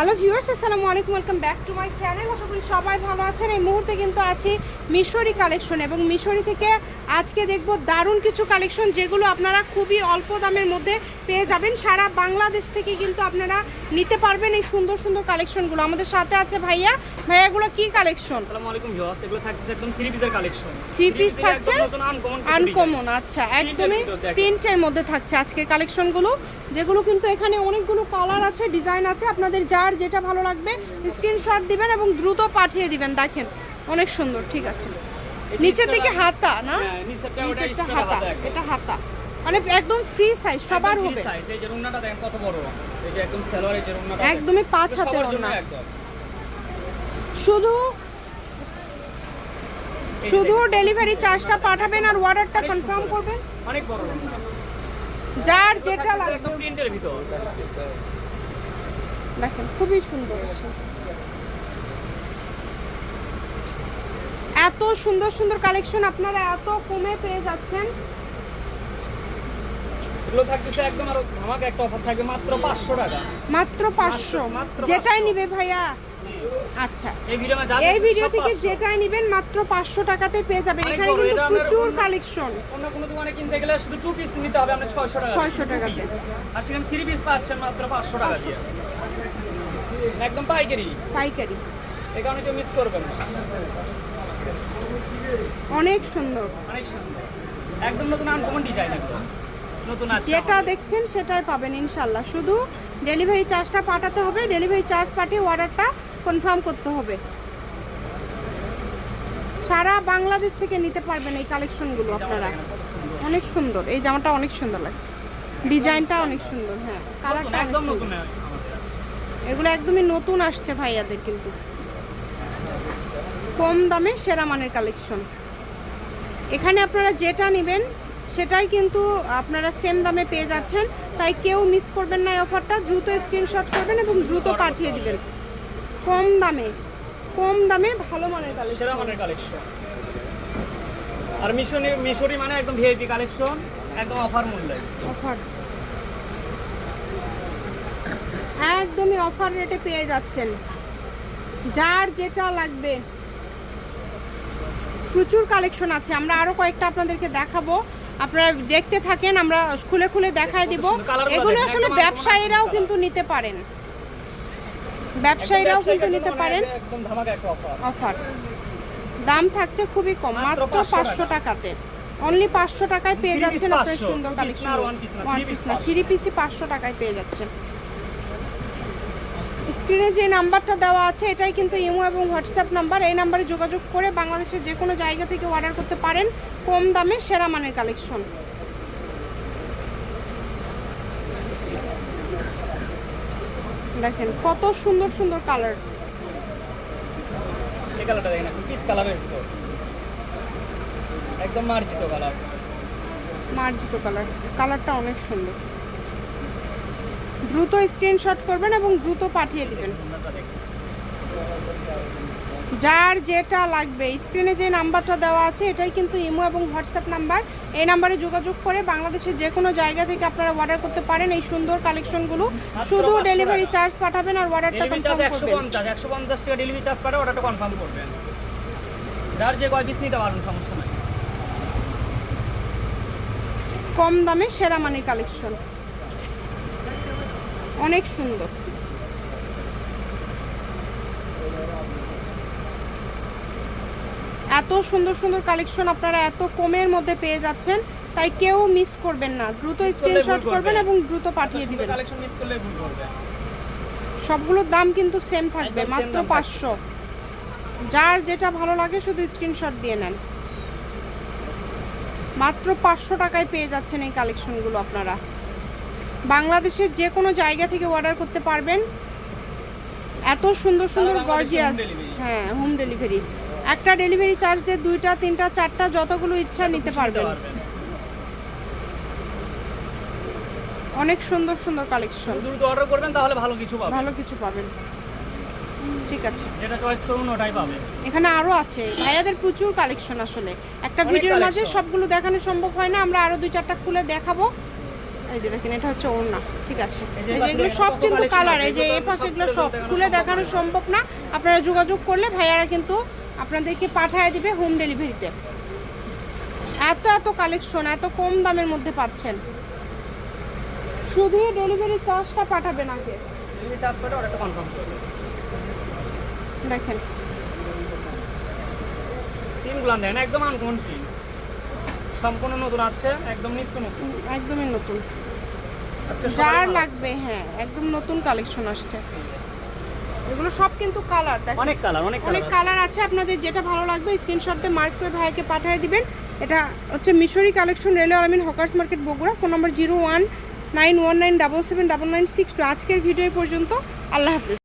Hello viewers আসসালামু আলাইকুম welcome back to my channel. আশা করি সবাই ভালো আছেন। এই মুহূর্তে কিন্তু আছি মিশরি কালেকশন এবং মিশরি থেকে আজকে দেখব দারুণ কিছু কালেকশন যেগুলো আপনারা খুবই অল্প দামের মধ্যে পেয়ে যাবেন। সারা বাংলাদেশ থেকে কিন্তু আপনারা নিতে পারবেন এই সুন্দর সুন্দর কালেকশনগুলো। আমাদের সাথে আছে ভাইয়া। ভাইয়াগুলো কি কালেকশন? আসসালামু আলাইকুম ভিউয়ার্স এগুলো থাকছে একদম থ্রি পিসের কালেকশন। থ্রি পিস থাকছে? আনকমন আচ্ছা একদমই প্রিন্টের মধ্যে থাকছে আজকের কালেকশনগুলো যেগুলো কিন্তু এখানে অনেকগুলো কালার আছে ডিজাইন আছে। আপনাদের যার যেটা ভালো লাগবে স্ক্রিনশট দিবেন এবং দ্রুত পাঠিয়ে দিবেন। দেখেন অনেক সুন্দর ঠিক আছে। নিচের দিকে হাতা না? হ্যাঁ, নিচেরটা হাতা এটা হাতা। মানে একদম ফ্রি সাইজ সবার হবে। সাইজ এই যে রুমনাটা দেখেন কত বড়। এই যে একদম সালোয়ারের যে রুমনাটা একদমই পাঁচ হাতের ওড়না। শুধু শুধু ডেলিভারি চার্জটা পাঠাবেন আর অর্ডারটা কনফার্ম করবেন। অনেক বড় রুমনা যার যেটা লাগবে। একদম প্রিন্টের ভিতর। দেখেন খুবই সুন্দর এত সুন্দর সুন্দর কালেকশন আপনারা এত কমে পেয়ে যাচ্ছেন। এগুলো থাকতেছে একদম আরও ধামাকা একটা অফার থাকবে মাত্র 500 টাকা। মাত্র পাঁচশো? মাত্র যেটাই নিবে ভাইয়া। আচ্ছা। এই ভিডিও থেকে যেটাই নিবেন মাত্র টাকাতে পেয়ে যাবেন। অনেক এখানে কিন্তু প্রচুর কালেকশন অন্য কোনো দোকানে কিনতে গেলে শুধু টু পিস নিতে হবে আমরা 600 টাকা 600 টাকাতে। আর সেখানে থ্রি পিস পাচ্ছেন মাত্র 500 টাকা দিয়ে। একদম পাইকারি। পাইকারি। এই কারণে কেউ মিস করবেন না। অনেক সুন্দর। অনেক সুন্দর। একদম নতুন আনকমন ডিজাইন একদম। যেটা দেখছেন সেটাই পাবেন ইনশাল্লাহ শুধু ডেলিভারি চার্জটা পাঠাতে হবে ডেলিভারি চার্জ পাঠিয়ে অর্ডারটা কনফার্ম করতে হবে। সারা বাংলাদেশ থেকে নিতে পারবেন এই কালেকশনগুলো আপনারা। অনেক সুন্দর এই জামাটা অনেক সুন্দর লাগছে। ডিজাইনটা অনেক সুন্দর হ্যাঁ কালারটা একদম নতুন এগুলো একদমই নতুন আসছে ভাইয়াদের কিন্তু। কম দামে সেরা মানের কালেকশন। এখানে আপনারা যেটা নেবেন সেটাই কিন্তু আপনারা সেম দামে পেয়ে যাচ্ছেন। তাই কেউ মিস করবেন না এই অফারটা দ্রুত স্ক্রিনশট করবেন এবং দ্রুত পাঠিয়ে দিবেন। কম দামে কম দামে ভালো মানের কালেকশন সেরা মানের কালেকশন আর মিশরি মিশরি মানে একদম ভিআইপি কালেকশন একদম অফার মূল্যে। অফার একদমই অফার রেটে পেয়ে যাচ্ছেন। যার যেটা লাগবে। প্রচুর কালেকশন আছে। আমরা আরও কয়েকটা আপনাদেরকে দেখাবো। আপনারা দেখতে থাকেন আমরা খুলে খুলে দেখায় দিব। এগুলো আসলে ব্যবসায়ীরাও কিন্তু নিতে পারেন। ব্যবসায়ীরাও কিন্তু নিতে পারেন। অফার দাম থাকছে খুবই কম মাত্র মাত্র 500 পাঁচশো টাকাতে। অনলি পাঁচশো টাকায় পেয়ে যাচ্ছেন আপনার সুন্দর কালেকশন। ওয়ান পিস না থ্রি পিসই পাঁচশো টাকায় পেয়ে যাচ্ছেন। স্ক্রিনে যে নাম্বারটা দেওয়া আছে এটাই কিন্তু ইমো এবং হোয়াটসঅ্যাপ নাম্বার। এই নাম্বারে যোগাযোগ করে বাংলাদেশের যে কোনো জায়গা থেকে অর্ডার করতে পারেন কম দামে সেরা মানের কালেকশন দেখেন কত সুন্দর সুন্দর কালার এই কালারটা দেখেন একদম কালারের ভিতর। একদম মার্জিত কালার মার্জিত কালার কালারটা অনেক সুন্দর। দ্রুত স্ক্রিনশট করবেন এবং দ্রুত পাঠিয়ে দিবেন। যার যেটা লাগবে স্ক্রিনে যে নাম্বারটা দেওয়া আছে এটাই কিন্তু ইমো এবং হোয়াটসঅ্যাপ নাম্বার। এই নাম্বারে যোগাযোগ করে বাংলাদেশের যে কোনো জায়গা থেকে আপনারা অর্ডার করতে পারেন এই সুন্দর কালেকশনগুলো। শুধু ডেলিভারি চার্জ পাঠাবেন আর অর্ডারটা কনফার্ম করবেন। পঞ্চাশ একশো পঞ্চাশ টাকা ডেলিভারি চার্জ পাঠাও ওটা কনফার্ম করবেন। যার যে কয় পিস নিতে পারবেন সমস্যা নাই। কম দামে সেরা মানের কালেকশন। অনেক সুন্দর। এত সুন্দর সুন্দর কালেকশন আপনারা এত কমের মধ্যে পেয়ে যাচ্ছেন তাই কেউ মিস করবেন না। দ্রুত স্ক্রিনশট করবেন। এবং দ্রুত পাঠিয়ে দিবেন। কালেকশন মিস করলে ভুল করবে। সবগুলোর দাম কিন্তু সেম থাকবে মাত্র পাঁচশো। যার যেটা ভালো লাগে শুধু স্ক্রিনশট দিয়ে নেন। মাত্র পাঁচশো টাকায় পেয়ে যাচ্ছেন এই কালেকশনগুলো আপনারা। বাংলাদেশের যে কোনো জায়গা থেকে অর্ডার করতে পারবেন। এত সুন্দর সুন্দর গর্জিয়াস হ্যাঁ হোম ডেলিভারি একটা ডেলিভারি চার্জ দিয়ে দুইটা তিনটা চারটা যতগুলো ইচ্ছা নিতে পারবেন। অনেক সুন্দর সুন্দর কালেকশন দ্রুত অর্ডার করবেন তাহলে ভালো কিছু পাবেন। ভালো কিছু পাবেন। ঠিক আছে। যেটা চয়েস করুন ওটাই পাবেন। এখানে আরও আছে। ভাইয়াদের প্রচুর কালেকশন আসলে। একটা ভিডিওর মাঝে সবগুলো দেখানো সম্ভব হয় না। আমরা আরও দুই চারটা খুলে দেখাবো। এই যে দেখেন এটা হচ্ছে ওড়না ঠিক আছে? এই যে এগুলো সব কিন্তু কালার এই যে এই পাশে সব এগুলো খুলে সব খুলে সম্ভব দেখানো না। সম্ভব না। আপনারা যোগাযোগ করলে ভাইয়ারা কিন্তু আপনাদেরকে পাঠিয়ে দিবে হোম ডেলিভারিতে এত এত কালেকশন এত কম দামের মধ্যে পাচ্ছেন। শুধু ডেলিভারি চার্জটা পাঠাবেন আগে দেখেন। দেন একদম আনকমন সম্পূর্ণ নতুন আছে একদম নিত্য নতুন? একদমই নতুন। যার লাগবে হ্যাঁ একদম নতুন কালেকশন আসছে। এগুলো সব কিন্তু কালার। দেখেন। অনেক কালার অনেক অনেক কালার কালার আছে আপনাদের যেটা ভালো লাগবে স্ক্রিনশট দিয়ে মার্ক করে ভাইকে পাঠিয়ে দিবেন। এটা হচ্ছে Mishri collection railway Almin hawkers market Bogura. Phone number zero one nine one nine double seven double nine six two. আজকের ভিডিও পর্যন্ত আল্লাহ হাফিজ।